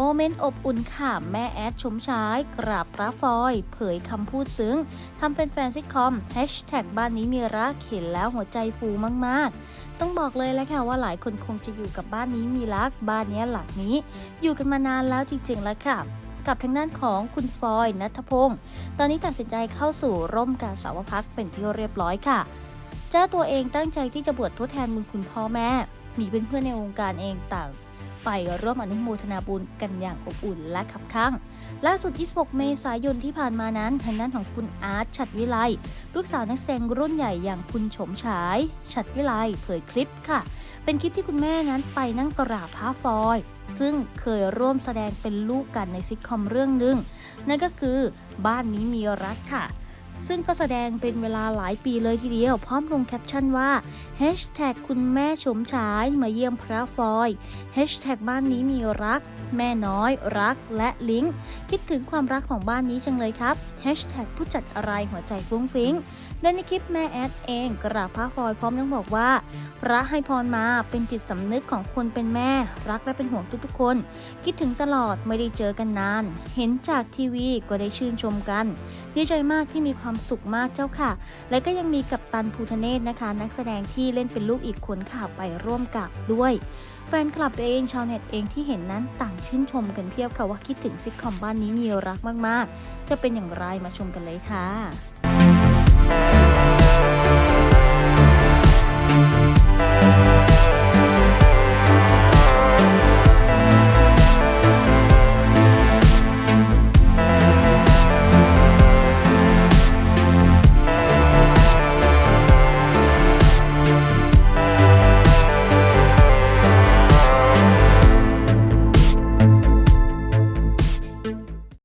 มเมนต์อบอุ่นค่ะแม่แอดชมชาย กราบพระฟอย เผยคำพูดซึ้งทำเป็นแฟนซิทคอมแฮชแท็กบ้านนี้มีรักเห็นแล้วหัวใจฟูมาก ๆ ต้องบอกเลยแล้วค่ะว่าหลายคนคงจะอยู่กับบ้านนี้มีรักบ้านนี้หลักนี้ อยู่กันมานานแล้วจริง ๆ แล้วค่ะกับทางด้านของคุณฟอยนัทพงศ์ตอนนี้ตัดสินใจเข้าสู่ร่มกาสาวพักเป็นที่เรียบร้อยค่ะ เจ้าตัวเองตั้งใจที่จะบวชทดแทนบุญคุณพ่อแม่ มีเพื่อนๆในวงการเองต่าง ไปร่วมอนุโมทนาบุญกันอย่างอบอุ่นและขับข้างล่าสุด 26 เมษายนที่ผ่านมานั้นทางด้านของคุณอาร์ตฉัดวิไลลูกสาวนักแสดงรุ่นใหญ่อย่างคุณโฉมฉาย ฉัดวิไลเผยคลิปค่ะ เป็นคลิปที่คุณแม่นั้นไปนั่งกราบพระฟอย ซึ่งเคยร่วมแสดงเป็นลูกกันในซิทคอมเรื่องหนึ่งนั่นก็คือบ้านนี้มีรักค่ะ ซึ่งก็แสดงเป็นเวลาหลายปีเลยทีเดียว พร้อมลงแคปชั่นว่า Hashtag คุณแม่ชมฉายมาเยี่ยมพระฟอย Hashtag บ้านนี้มีรัก แม่น้อย รักและลิงก์คิดถึงความรักของบ้านนี้จังเลยครับ Hashtag ผู้จัดอะไรหัวใจฟุ้งฟิ้งโดยในคลิปแม่แอดเองกราบพระฟอยพร้อมทั้งบอกว่า พระให้พรมาเป็นจิตสำนึกของคนเป็นแม่ รักและเป็นห่วงทุกๆคน คิดถึงตลอดไม่ได้เจอกันนาน เห็นจากทีวีก็ได้ชื่นชมกัน ดีใจมากที่มีความความสุขมากเจ้าค่ะ และก็ยังมีกัปตันภูทะเนศนะคะ นักแสดงที่เล่นเป็นลูกอีกคนค่ะไปร่วมกับด้วยแฟนคลับเองชาวเน็ตเองที่เห็นนั้นต่างชื่นชมกันเพียบค่ะว่าคิดถึงซิทคอมบ้านนี้มีรักมากๆ จะเป็นอย่างไรมาชมกันเลยค่ะ